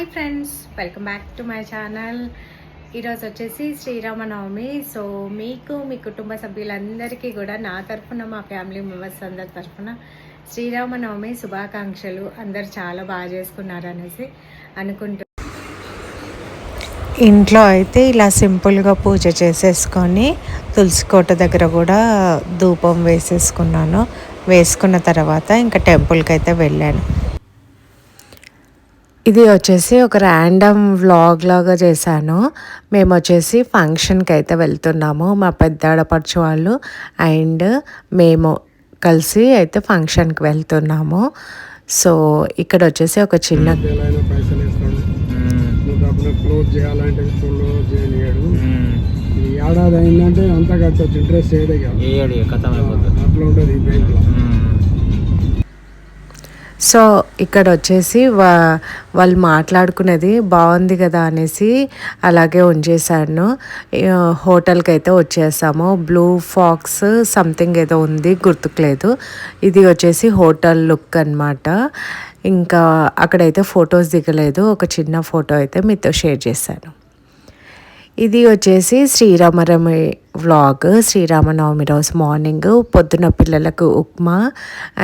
Hi friends welcome back to my channel. ఈరోజు వచ్చేసి Sri Rama Navami. So మీకు మీ కుటుంబ సభ్యులందరికీ కూడా నా తరఫున మా ఫ్యామిలీ మెంబర్స్ అందరి తరఫున శ్రీరామనవమి శుభాకాంక్షలు. అందరు చాలా బాగా చేసుకున్నారు అనేసి అనుకుంటూ ఇంట్లో అయితే ఇలా సింపుల్గా పూజ చేసేసుకొని తులసి కోట దగ్గర కూడా ధూపం వేసేసుకున్నాను. వేసుకున్న తర్వాత ఇంకా టెంపుల్కి అయితే వెళ్ళాను. ఇది వచ్చేసి ఒక ర్యాండమ్ వ్లాగ్ లాగా చేశాను. మేము వచ్చేసి ఫంక్షన్కి అయితే వెళ్తున్నాము. మా పెద్ద ఆడపడుచు వాళ్ళు అండ్ మేము కలిసి అయితే ఫంక్షన్కి వెళ్తున్నాము. సో ఇక్కడ వచ్చేసి ఒక చిన్న ఏడాది అయిందంటే అంతా కట్టచ్చు ఇంట్రెస్ట్ ఏడు అట్లా ఉంటుంది ఈ బ్యాంక్లో సో ఇక్కడ వచ్చేసి వా వాళ్ళు మాట్లాడుకునేది బాగుంది కదా అనేసి అలాగే ఉంచేసాను హోటల్కి అయితే వచ్చేసాము. బ్లూ ఫాక్స్ సంథింగ్ ఏదో ఉంది గుర్తుకులేదు. ఇది వచ్చేసి హోటల్ లుక్ అన్నమాట. ఇంకా అక్కడైతే ఫొటోస్ దిగలేదు. ఒక చిన్న ఫోటో అయితే మీతో షేర్ చేశాను. ఇది వచ్చేసి శ్రీరామరమి వ్లాగ్ శ్రీరామనవమి రోజు మార్నింగ్ పొద్దున పిల్లలకు ఉప్మా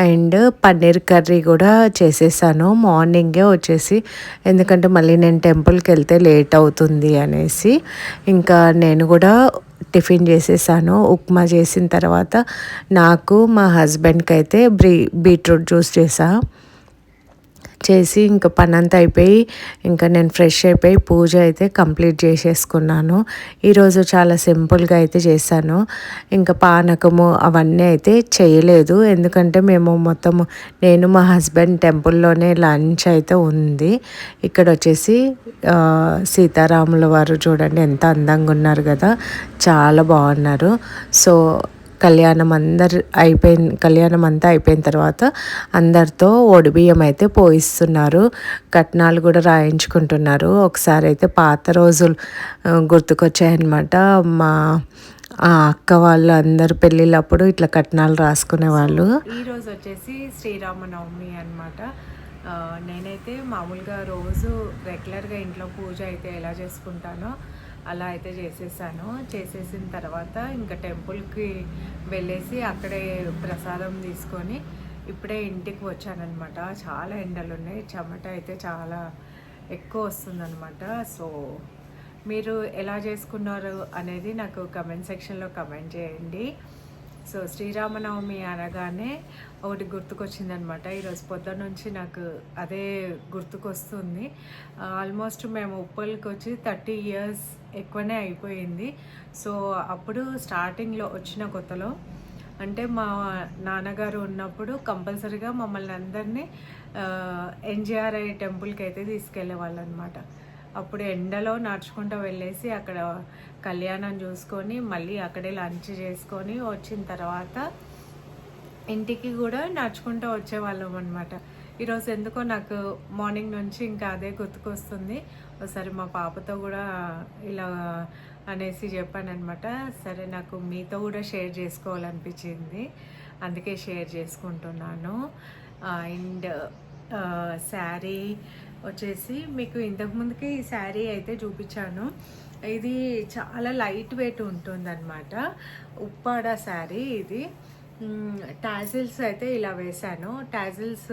అండ్ పన్నీర్ కర్రీ కూడా చేసేసాను. మార్నింగే వచ్చేసి ఎందుకంటే మళ్ళీ నేను టెంపుల్కి వెళ్తే లేట్ అవుతుంది అనేసి ఇంకా నేను కూడా టిఫిన్ చేసేసాను. ఉప్మా చేసిన తర్వాత నాకు మా హస్బెండ్కి అయితే బ్రీ బీట్రూట్ జ్యూస్ చేసాను చేసి ఇంకా పని అంతా అయిపోయి ఇంకా నేను ఫ్రెష్ అయిపోయి పూజ అయితే కంప్లీట్ చేసేసుకున్నాను. ఈరోజు చాలా సింపుల్గా అయితే చేశాను. ఇంకా పానకము అవన్నీ అయితే చేయలేదు. ఎందుకంటే మేము మొత్తము నేను మా హస్బెండ్ టెంపుల్లోనే లంచ్ అయితే ఉంది. ఇక్కడ వచ్చేసి సీతారాముల వారు చూడండి ఎంత అందంగా ఉన్నారు కదా. చాలా బాగున్నారు. సో కళ్యాణం అందరు అయిపోయిన కళ్యాణం అంతా అయిపోయిన తర్వాత అందరితో ఒడిబియ్యం అయితే పోయిస్తున్నారు. కట్నాలు కూడా రాయించుకుంటున్నారు. ఒకసారి అయితే పాత రోజులు గుర్తుకొచ్చాయన్నమాట. మా ఆ అక్క వాళ్ళు అందరు పెళ్ళిళ్ళప్పుడు ఇట్లా కట్నాలు రాసుకునే వాళ్ళు ఈరోజు వచ్చేసి శ్రీరామనవమి అనమాట నేనైతే మామూలుగా రోజు రెగ్యులర్గా ఇంట్లో పూజ అయితే ఎలా చేసుకుంటానో అలా అయితే చేసేసాను. చేసేసిన తర్వాత ఇంకా టెంపుల్కి వెళ్ళేసి అక్కడే ప్రసాదం తీసుకొని ఇప్పుడే ఇంటికి వచ్చానమాట చాలా ఎండలు ఉన్నాయి చెమట అయితే చాలా ఎక్కువ వస్తుందన్నమాట. సో మీరు ఎలా చేసుకున్నారు అనేది నాకు కమెంట్ సెక్షన్లో కమెంట్ చేయండి. సో శ్రీరామనవమి అనగానే ఒకటి గుర్తుకొచ్చిందనమాట. ఈరోజు పొద్దున్న నుంచి నాకు అదే గుర్తుకొస్తుంది. ఆల్మోస్ట్ మేము ఉప్పల్కి వచ్చి థర్టీ ఇయర్స్ ఎక్కువనే అయిపోయింది. సో అప్పుడు స్టార్టింగ్లో వచ్చిన కొత్తలో అంటే మా నాన్నగారు ఉన్నప్పుడు కంపల్సరీగా మమ్మల్ని అందరినీ ఎన్జిఆర్ఐ టెంపుల్కి అయితే తీసుకెళ్ళే వాళ్ళు అనమాట అప్పుడు ఎండలో నడుచుకుంటూ వెళ్ళేసి అక్కడ కళ్యాణం చూసుకొని మళ్ళీ అక్కడే లంచ్ చేసుకొని వచ్చిన తర్వాత ఇంటికి కూడా నడుచుకుంటూ వచ్చేవాళ్ళం అనమాట ఈరోజు ఎందుకో నాకు మార్నింగ్ నుంచి ఇంకా అదే గుర్తుకొస్తుంది. ఒకసారి మా పాపతో కూడా ఇలా అనేసి చెప్పానమాట సరే నాకు మీతో కూడా షేర్ చేసుకోవాలనిపించింది. అందుకే షేర్ చేసుకుంటున్నాను. అండ్ శారీ వచ్చేసి మీకు ఇంతకుముందుకి ఈ శారీ అయితే చూపించాను. ఇది చాలా లైట్ వెయిట్ ఉంటుందన్నమాట. ఉప్పాడ శారీ ఇది. టాజిల్స్ అయితే ఇలా వేశాను. టాజిల్స్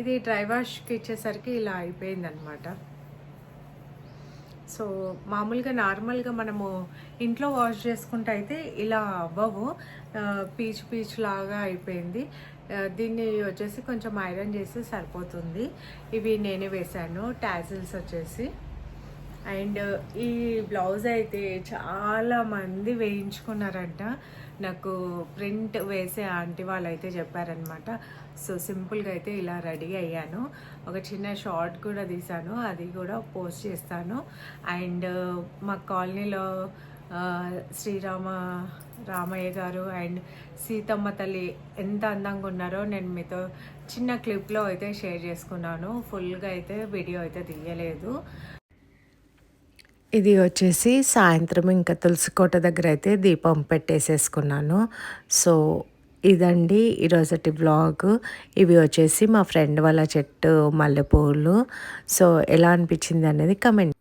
ఇది డ్రై వాష్కి ఇచ్చేసరికి ఇలా అయిపోయిందనమాట సో మామూలుగా నార్మల్గా మనము ఇంట్లో వాష్ చేసుకుంటే అయితే ఇలా అవ్వవు. పీచు పీచు లాగా అయిపోయింది. దీన్ని వచ్చేసి కొంచెం ఐరన్ చేస్తే సరిపోతుంది. ఇవి నేనే వేశాను. టాజిల్స్ వచ్చేసి. అండ్ ఈ బ్లౌజ్ అయితే చాలా మంది వేయించుకున్నారంట. నాకు ప్రింట్ వేసే ఆంటీ వాళ్ళు అయితే చెప్పారనమాట సో సింపుల్గా అయితే ఇలా రెడీ అయ్యాను. ఒక చిన్న షార్ట్ కూడా తీశాను. అది కూడా పోస్ట్ చేస్తాను. అండ్ మా కాలనీలో శ్రీరామ రామయ్య గారు అండ్ సీతమ్మ తల్లి ఎంత అందంగా ఉన్నారో నేను మీతో చిన్న క్లిప్లో అయితే షేర్ చేసుకున్నాను. ఫుల్గా అయితే వీడియో అయితే తీయలేదు. ఇది వచ్చేసి సాయంత్రం ఇంకా తులసికోట దగ్గర అయితే దీపం పెట్టేసేసుకున్నాను. సో ఇదండి ఈరోజటి బ్లాగ్ ఇవి వచ్చేసి మా ఫ్రెండ్ వాళ్ళ చెట్టు మల్లెపూలు. సో ఎలా అనిపించింది అనేది కమెంట్